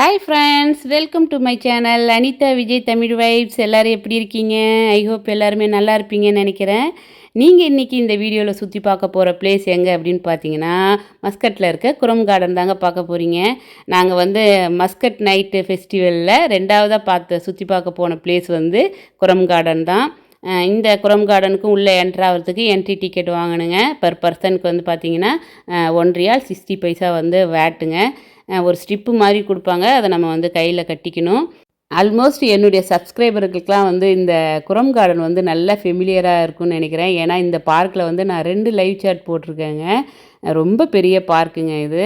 Hi friends welcome to my channel Anitha Vijay Tamil vibes எல்லோரும் எப்படி இருக்கீங்க? I hope எல்லாருமே நல்லா இருப்பீங்கன்னு நினைக்கிறேன். நீங்கள் இன்றைக்கி இந்த வீடியோவில் சுற்றி பார்க்க போகிற பிளேஸ் எங்கே அப்படின்னு பார்த்தீங்கன்னா மஸ்கட்டில் இருக்க குரம் கார்டன் தாங்க பார்க்க போகிறீங்க நாங்கள் வந்து மஸ்கட் நைட்டு ஃபெஸ்டிவலில் ரெண்டாவதாக பார்த்து சுற்றி பார்க்க போன பிளேஸ் வந்து குரம் கார்டன் தான். இந்த குரம் கார்டனுக்கும் உள்ளே என்ட்ரு ஆகிறதுக்கு என்ட்ரி டிக்கெட் வாங்கணுங்க. பர் பர்சனுக்கு வந்து பார்த்தீங்கன்னா அஹ் ஒன் ரியால் சிக்ஸ்டி பைசா வந்து வேட்டுங்க. ஒரு ஸ்டிப்பு மாதிரி கொடுப்பாங்க. அதை நம்ம வந்து கையில் கட்டிக்கணும். ஆல்மோஸ்ட் என்னுடைய சப்ஸ்கிரைபர்களுக்கெலாம் வந்து இந்த குரம் கார்டன் வந்து நல்ல ஃபெமிலியராக இருக்கும்னு நினைக்கிறேன். ஏன்னா இந்த பார்க்கில் வந்து நான் ரெண்டு லைவ் சாட் போட்டிருக்கேங்க. ரொம்ப பெரிய பார்க்குங்க இது.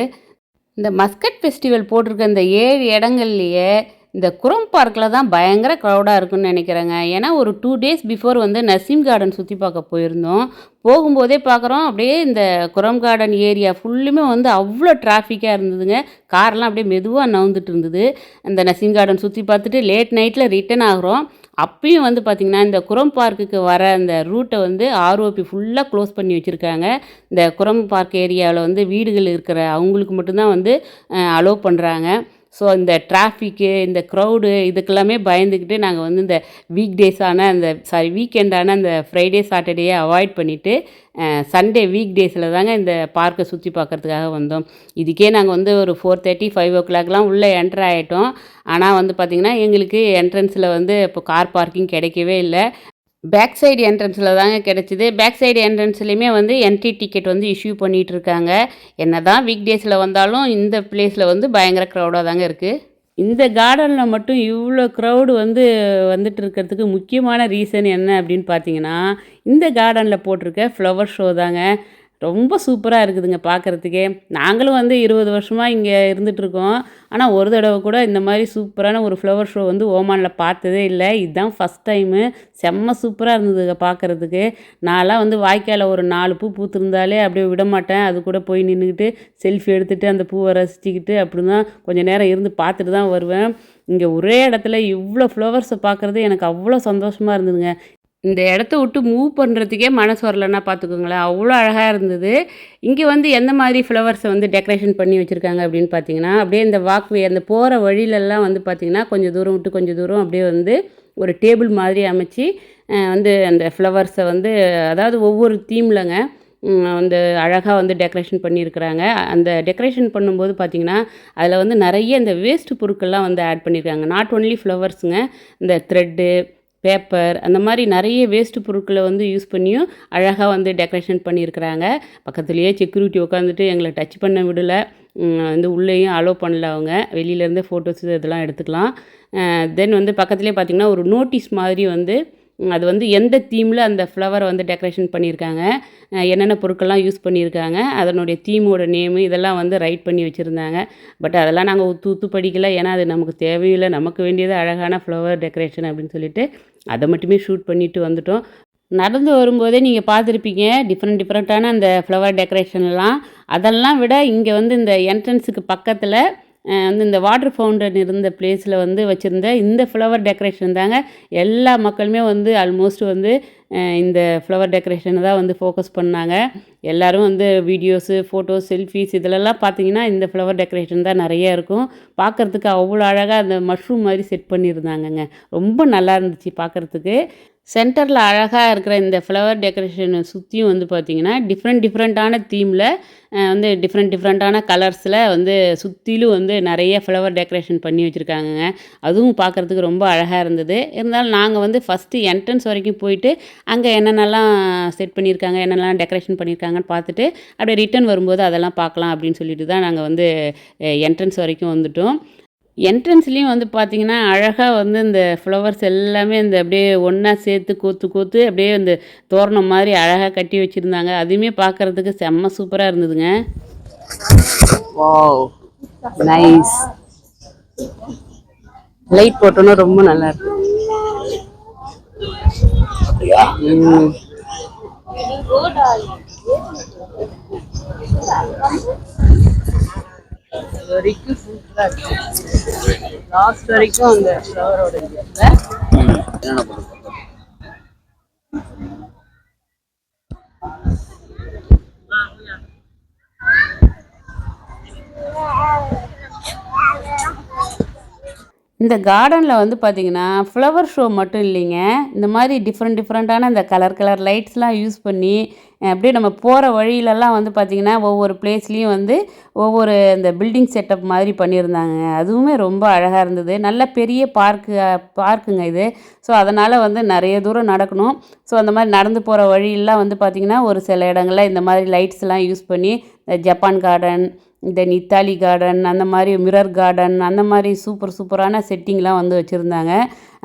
இந்த மஸ்கட் ஃபெஸ்டிவல் போட்டிருக்க இந்த ஏழு இடங்கள்லையே இந்த குரம் பார்க்கில் தான் பயங்கர க்ரௌடாக இருக்குன்னு நினைக்கிறேங்க. ஏன்னா ஒரு டூ டேஸ் பிஃபோர் வந்து நசீம் கார்டன் சுற்றி பார்க்க போயிருந்தோம். போகும்போதே பார்க்குறோம் அப்படியே இந்த குரம் கார்டன் ஏரியா ஃபுல்லுமே வந்து அவ்வளோ டிராஃபிக்காக இருந்ததுங்க. கார்லாம் அப்படியே மெதுவாக நவுந்துட்டு இருந்தது. அந்த நசீம் கார்டன் சுற்றி பார்த்துட்டு லேட் நைட்டில் ரிட்டன் ஆகிறோம். அப்பயும் வந்து பார்த்திங்கன்னா இந்த குரம் பார்க்குக்கு வர அந்த ரூட்டை வந்து ஆர்ஓபி ஃபுல்லாக க்ளோஸ் பண்ணி வச்சுருக்காங்க. இந்த குரம் பார்க் ஏரியாவில் வந்து வீடுகள் இருக்கிற அவங்களுக்கு மட்டும்தான் வந்து அலோவ் பண்ணுறாங்க ஸோ இந்த டிராஃபிக்கு இந்த க்ரௌடு இதுக்கெல்லாமே பயந்துக்கிட்டு நாங்கள் வந்து இந்த வீக் டேஸான அந்த சாரி வீக்கெண்டான அந்த ஃப்ரைடே சாட்டர்டேயை அவாய்ட் பண்ணிவிட்டு சண்டே வீக் டேஸில் தாங்க இந்த பார்க்கை சுற்றி பார்க்குறதுக்காக வந்தோம். இதுக்கே நாங்கள் வந்து ஒரு ஃபோர் தேர்ட்டி ஃபைவ் ஓ கிளாக்லாம் உள்ளே என்ட்ரு ஆகிட்டோம் ஆனால் வந்து பார்த்திங்கன்னா எங்களுக்கு என்ட்ரன்ஸில் வந்து இப்போ கார் பார்க்கிங் கிடைக்கவே இல்லை. பேக் சைடு என்ட்ரன்ஸில் தாங்க கிடச்சிது. பேக் சைடு என்ட்ரன்ஸ்லேயுமே வந்து என்ட்ரி டிக்கெட் வந்து இஷ்யூ பண்ணிகிட்டு இருக்காங்க என்ன தான் வீக் டேஸில் வந்தாலும் இந்த பிளேஸில் வந்து பயங்கர க்ரௌடாக தாங்க இருக்குது இந்த கார்டனில் மட்டும் இவ்வளோ க்ரௌடு வந்து வந்துட்டு இருக்கிறதுக்கு முக்கியமான ரீசன் என்ன அப்படின்னு பார்த்தீங்கன்னா இந்த கார்டனில் போட்டிருக்க ஃப்ளவர் ஷோ தாங்க. ரொம்ப சூப்பராக இருக்குதுங்க பார்க்குறதுக்கே நாங்களும் வந்து இருபது வருஷமாக இங்கே இருந்துகிட்ருக்கோம் ஆனால் ஒரு தடவை கூட இந்த மாதிரி சூப்பரான ஒரு ஃப்ளவர் ஷோ வந்து ஓமானில் பார்த்ததே இல்லை. இதுதான் ஃபஸ்ட் டைமு செம்ம சூப்பராக இருந்ததுங்க பார்க்குறதுக்கு நான்லாம் வந்து வாய்க்காலில் ஒரு நாலு பூ பூத்திருந்தாலே அப்படியே விட மாட்டேன். அது கூட போய் நின்றுக்கிட்டு செல்ஃபி எடுத்துகிட்டு அந்த பூவை ரசிச்சுக்கிட்டு அப்படி தான் கொஞ்சம் நேரம் இருந்து பார்த்துட்டு தான் வருவேன். இங்கே ஒரே இடத்துல இவ்வளோ ஃப்ளவர்ஸை பார்க்குறது எனக்கு அவ்வளோ சந்தோஷமாக இருந்ததுங்க. இந்த இடத்த விட்டு மூவ் பண்ணுறதுக்கே மனசு வரலன்னா பார்த்துக்கோங்களேன். அவ்வளோ அழகாக இருந்தது. இங்கே வந்து எந்த மாதிரி ஃப்ளவர்ஸை வந்து டெக்கரேஷன் பண்ணி வச்சுருக்காங்க அப்படின்னு பார்த்தீங்கன்னா அப்படியே இந்த வாக்வே அந்த போகிற வழியிலெல்லாம் வந்து பார்த்திங்கன்னா கொஞ்சம் தூரம் விட்டு கொஞ்சம் தூரம் அப்படியே வந்து ஒரு டேபிள் மாதிரி அமைச்சு வந்து அந்த ஃப்ளவர்ஸை வந்து அதாவது ஒவ்வொரு தீம்லங்க வந்து அழகாக வந்து டெக்கரேஷன் பண்ணியிருக்கிறாங்க. அந்த டெக்கரேஷன் பண்ணும்போது பார்த்திங்கன்னா அதில் வந்து நிறைய இந்த வேஸ்ட்டு பொருட்கள்லாம் வந்து ஆட் பண்ணியிருக்காங்க. நாட் ஒன்லி ஃப்ளவர்ஸுங்க இந்த த்ரெட்டு பேப்பர் அந்த மாதிரி நிறைய வேஸ்ட்டு பொருட்களை வந்து யூஸ் பண்ணியும் அழகாக வந்து டெக்கரேஷன் பண்ணியிருக்கிறாங்க. பக்கத்துலேயே செக்யூரிட்டி உட்காந்துட்டு எங்களை டச் பண்ண விடலை. வந்து உள்ளேயும் அலோவ் பண்ணல அவங்க. வெளியிலேருந்தே ஃபோட்டோஸ் இதெல்லாம் எடுத்துக்கலாம். தென் வந்து பக்கத்துலேயே பார்த்திங்கன்னா ஒரு நோட்டீஸ் மாதிரி வந்து அது வந்து எந்த தீமில் அந்த ஃப்ளவரை வந்து டெக்கரேஷன் பண்ணியிருக்காங்க என்னென்ன பொருட்கள்லாம் யூஸ் பண்ணியிருக்காங்க அதனுடைய தீமோட நேமு இதெல்லாம் வந்து ரைட் பண்ணி வச்சுருந்தாங்க. பட் அதெல்லாம் நாங்கள் உத்து உத்து படிக்கல ஏன்னா அது நமக்கு தேவையில்லை நமக்கு வேண்டியது அழகான ஃப்ளவர் டெக்கரேஷன் அப்படின்னு சொல்லிட்டு அதை மட்டுமே ஷூட் பண்ணிவிட்டு வந்துட்டோம். நடந்து வரும்போதே நீங்கள் பார்த்துருப்பீங்க டிஃப்ரெண்ட் டிஃப்ரெண்ட்டான அந்த ஃப்ளவர் டெக்கரேஷன்லாம் அதெல்லாம் விட இங்கே வந்து இந்த என்ட்ரன்ஸுக்கு பக்கத்தில் வந்து இந்த வாட்டர் ஃபவுண்டன் இருந்த பிளேஸில் வந்து வச்சுருந்த இந்த ஃப்ளவர் டெக்கரேஷன் தாங்க எல்லா மக்களுமே வந்து ஆல்மோஸ்ட் வந்து இந்த ஃப்ளவர் டெக்கரேஷனை தான் வந்து ஃபோக்கஸ் பண்ணாங்க. எல்லோரும் வந்து வீடியோஸு ஃபோட்டோஸ் செல்ஃபிஸ் இதிலெல்லாம் பார்த்தீங்கன்னா இந்த ஃப்ளவர் டெக்கரேஷன் தான் நிறைய இருக்கும். பார்க்குறதுக்கு அவ்வளோ அழகாக அந்த மஷ்ரூம் மாதிரி செட் பண்ணியிருந்தாங்கங்க. ரொம்ப நல்லா இருந்துச்சு பார்க்குறதுக்கு சென்டரில் அழகாக இருக்கிற இந்த ஃப்ளவர் டெக்கரேஷனை சுற்றியும் வந்து பார்த்திங்கன்னா டிஃப்ரெண்ட் டிஃப்ரெண்ட்டான தீமில் வந்து டிஃப்ரெண்ட் டிஃப்ரெண்ட்டான கலர்ஸில் வந்து சுற்றிலும் வந்து நிறைய ஃப்ளவர் டெக்கரேஷன் பண்ணி வச்சுருக்காங்க அதுவும் பார்க்குறதுக்கு ரொம்ப அழகாக இருந்தது. இருந்தாலும் நாங்கள் வந்து ஃபஸ்ட்டு என்ட்ரன்ஸ் வரைக்கும் போயிட்டு அங்கே என்னென்னலாம் செட் பண்ணியிருக்காங்க என்னென்னலாம் டெக்கரேஷன் பண்ணியிருக்காங்கன்னு பார்த்துட்டு அப்படியே ரிட்டர்ன் வரும்போது அதெல்லாம் பார்க்கலாம் அப்படின்னு சொல்லிட்டு தான் நாங்கள் வந்து என்ட்ரன்ஸ் வரைக்கும் வந்துட்டோம். என்ட்ரன்ஸ்லேயும் வந்து பார்த்திங்கன்னா அழகாக வந்து இந்த ஃப்ளவர்ஸ் எல்லாமே இந்த அப்படியே ஒன்றா சேர்த்து கூத்து கூத்து அப்படியே இந்த தோரணம் மாதிரி அழகாக கட்டி வச்சுருந்தாங்க. அதுவுமே பார்க்குறதுக்கு செம்ம சூப்பராக இருந்ததுங்க. நைஸ் லைட் போட்டோன்னா ரொம்ப நல்லா இருக்கு. வரைக்கும் சூப்பராக இருக்கு லாஸ்ட் வரைக்கும் அந்த ஃப்ளவரோட என்னென்ன இந்த கார்டனில் வந்து பார்த்திங்கன்னா ஃப்ளவர் ஷோ மட்டும் இல்லைங்க. இந்த மாதிரி டிஃப்ரெண்ட் டிஃப்ரெண்ட்டான இந்த கலர் கலர் லைட்ஸ்லாம் யூஸ் பண்ணி அப்படியே நம்ம போகிற வழியிலலாம் வந்து பார்த்திங்கன்னா ஒவ்வொரு பிளேஸ்லேயும் வந்து ஒவ்வொரு இந்த பில்டிங் செட்டப் மாதிரி பண்ணியிருந்தாங்க. அதுவுமே ரொம்ப அழகாக இருந்தது. நல்ல பெரிய பார்க்கு பார்க்குங்க இது. ஸோ அதனால் வந்து நிறைய தூரம் நடக்கணும். ஸோ அந்த மாதிரி நடந்து போகிற வழியெல்லாம் வந்து பார்த்திங்கன்னா ஒரு சில இடங்களில் இந்த மாதிரி லைட்ஸ்லாம் யூஸ் பண்ணி இந்த Japan garden then Italy garden அந்த மாதிரி மிரர் கார்டன் அந்த மாதிரி சூப்பர் சூப்பரான செட்டிங்லாம் வந்து வச்சுருந்தாங்க.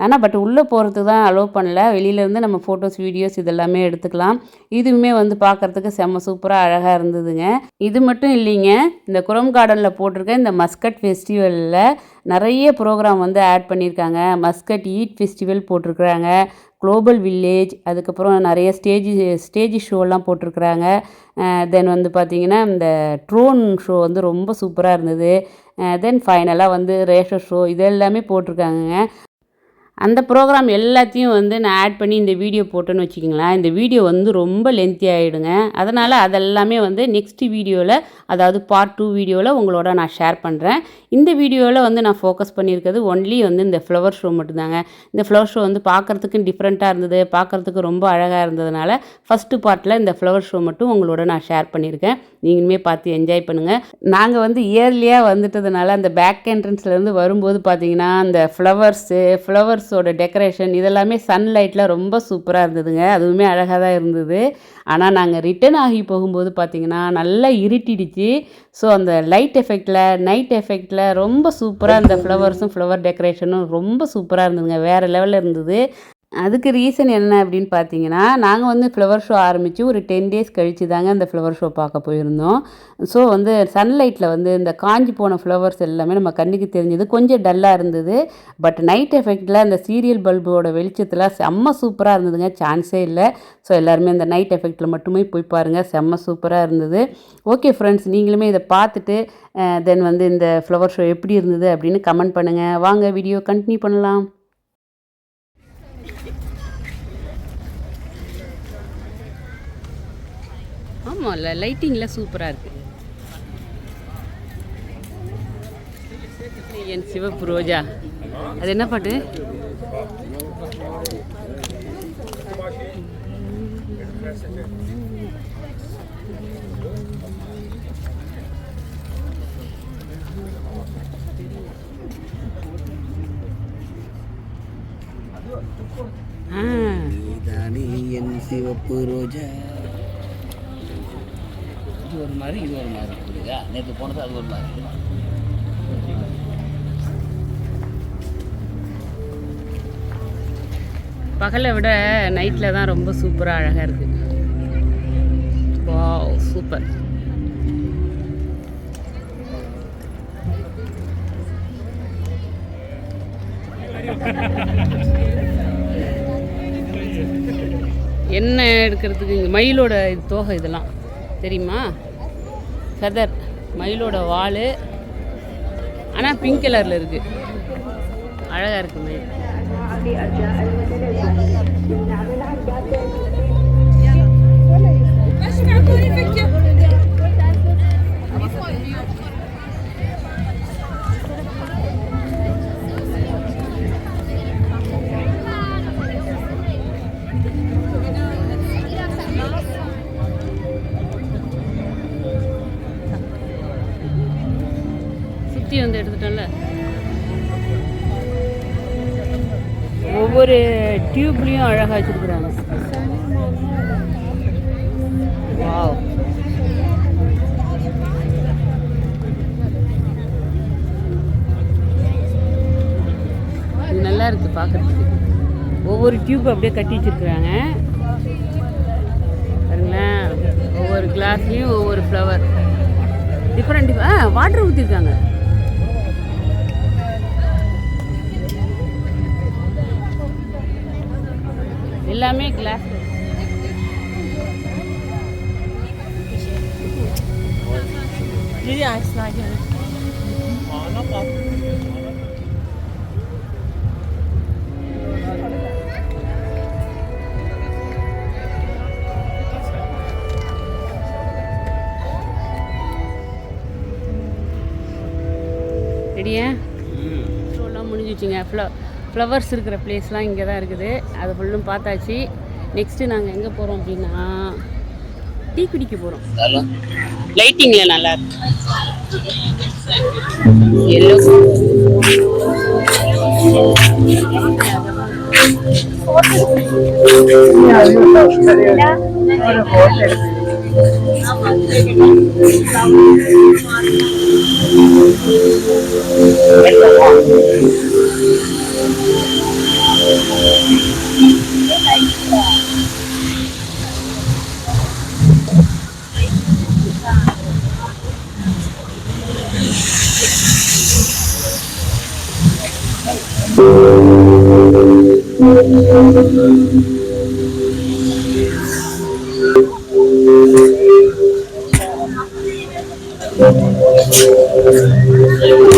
ஆனால் பட் உள்ளே போகிறதுக்கு தான் அலோவ் பண்ணல. வெளியிலேருந்து நம்ம ஃபோட்டோஸ் வீடியோஸ் இதெல்லாமே எடுத்துக்கலாம். இதுவுமே வந்து பார்க்குறதுக்கு செம்ம சூப்பராக அழகாக இருந்ததுங்க. இது மட்டும் இல்லைங்க. இந்த குரம் கார்டனில் போட்டிருக்க இந்த மஸ்கட் ஃபெஸ்டிவலில் நிறைய ப்ரோக்ராம் வந்து ஆட் பண்ணியிருக்காங்க. மஸ்கட் ஈட் ஃபெஸ்டிவல் போட்டிருக்கிறாங்க. குளோபல் வில்லேஜ் அதுக்கப்புறம் நிறைய ஸ்டேஜ் ஸ்டேஜ் ஷோலாம் போட்டிருக்கிறாங்க. தென் வந்து பார்த்திங்கன்னா இந்த ட்ரோன் ஷோ வந்து ரொம்ப சூப்பராக இருந்தது. தென் ஃபைனலாக வந்து ரேஷர் ஷோ இது எல்லாமே போட்டிருக்காங்கங்க. அந்த ப்ரோக்ராம் எல்லாத்தையும் வந்து நான் ஆட் பண்ணி இந்த வீடியோ போட்டேன்னு வச்சுக்கிங்களேன். இந்த வீடியோ வந்து ரொம்ப லென்த்தி ஆகிடுங்க அதனால் அதெல்லாமே வந்து நெக்ஸ்ட் வீடியோவில் அதாவது பார்ட் டூ வீடியோவில் உங்களோட நான் ஷேர் பண்ணுறேன் இந்த வீடியோவில் வந்து நான் ஃபோக்கஸ் பண்ணியிருக்கிறது ஒன்லி வந்து இந்த ஃப்ளவர் ஷோ மட்டும்தாங்க. இந்த ஃப்ளவர் ஷோ வந்து பார்க்குறதுக்கு டிஃப்ரெண்ட்டாக இருந்தது பார்க்குறதுக்கு ரொம்ப அழகாக இருந்ததுனால ஃபஸ்ட்டு பார்ட்டில் இந்த ஃப்ளவர் ஷோ மட்டும் உங்களோட நான் ஷேர் பண்ணியிருக்கேன். நீங்களுமே பார்த்து என்ஜாய் பண்ணுங்கள் நாங்கள் வந்து இயர்லியாக வந்துட்டதுனால அந்த பேக் என்ட்ரன்ஸ்லேருந்து வரும்போது பார்த்தீங்கன்னா அந்த ஃப்ளவர்ஸு ஃப்ளவர்ஸ் ஃப்ளவர்ஸோட டெக்கரேஷன் இதெல்லாமே சன்லைட்டில் ரொம்ப சூப்பராக இருந்ததுங்க. அதுவுமே அழகாக தான் இருந்தது. ஆனால் நாங்கள் ரிட்டர்ன் ஆகி போகும்போது பார்த்தீங்கன்னா நல்லா இருட்டிடுச்சு. ஸோ அந்த லைட் எஃபெக்டில் நைட் எஃபெக்டில் ரொம்ப சூப்பராக அந்த ஃப்ளவர்ஸும் ஃப்ளவர் டெக்கரேஷனும் ரொம்ப சூப்பராக இருந்ததுங்க. வேறு லெவலில் இருந்தது. அதுக்கு ரீசன் என்ன அப்படின்னு பார்த்தீங்கன்னா நாங்கள் வந்து ஃப்ளவர் ஷோ ஆரம்பித்து ஒரு டென் டேஸ் கழித்து தாங்க அந்த ஃப்ளவர் ஷோ பார்க்க போயிருந்தோம். ஸோ வந்து சன்லைட்டில் வந்து இந்த காஞ்சி போன ஃப்ளவர்ஸ் எல்லாமே நம்ம கண்ணுக்கு தெரிஞ்சது. கொஞ்சம் டல்லாக இருந்தது. பட் நைட் எஃபெக்டில் அந்த சீரியல் பல்போட வெளிச்சத்தில் செம்ம சூப்பராக இருந்ததுங்க. சான்ஸே இல்லை. ஸோ எல்லாருமே அந்த நைட் எஃபெக்டில் மட்டுமே போய் பாருங்கள் செம்ம சூப்பராக இருந்தது. ஓகே ஃப்ரெண்ட்ஸ் நீங்களுமே இதை பார்த்துட்டு தென் வந்து இந்த ஃப்ளவர் ஷோ எப்படி இருந்தது அப்படின்னு கமெண்ட் பண்ணுங்கள் வாங்க வீடியோ கண்டினியூ பண்ணலாம். ஆமாம் இல்லை லைட்டிங்கில் சூப்பராக இருக்குது என் சிவப்பு ரோஜா. அது என்ன பாட்டு? ஆ. என் சிவப்பு ரோஜா. இது ஒரு மாதிரி இது ஒரு மாதிரி புரியுதா? நேற்று போனது அது ஒரு மாதிரி. பகலை விட நைட்டில் தான் ரொம்ப சூப்பராக அழகாக இருக்குது வாவ் சூப்பர் என்ன எடுக்கிறதுக்கு இங்கே மயிலோட இது தோகை இதெல்லாம் தெரியுமா? ஃபெதர் மயிலோட வால். ஆனால் பிங்க் கலரில் இருக்குது அழகாக இருக்கு மயில். சுற்றி டியூப்லேயும் அழகாக வச்சுருக்குறாங்க. வாவ் நல்லா இருக்கு பார்க்கறதுக்கு ஒவ்வொரு டியூப் அப்படியே கட்டி வச்சிருக்கிறாங்க. பாருங்களேன். ஒவ்வொரு கிளாஸ்லேயும் ஒவ்வொரு ஃப்ளவர் டிஃப்ரெண்ட் ஆ வாட்டர் ஊற்றிருக்காங்க எல்லாமே கிளாஸ் ரெடியா ஷோலாம் முடிஞ்சு முடிஞ்சிச்சுங்க ஃப்ள ஃப்ளவர்ஸ் இருக்கிற பிளேஸ்லாம் இங்கே தான் இருக்குது. அது ஃபுல்லும் பார்த்தாச்சு. நெக்ஸ்ட்டு நாங்கள் எங்கே போகிறோம் அப்படின்னா டீ குடிக்க போகிறோம் லைட்டிங்கில் நல்லா இருக்கு. Thank you. Thank you.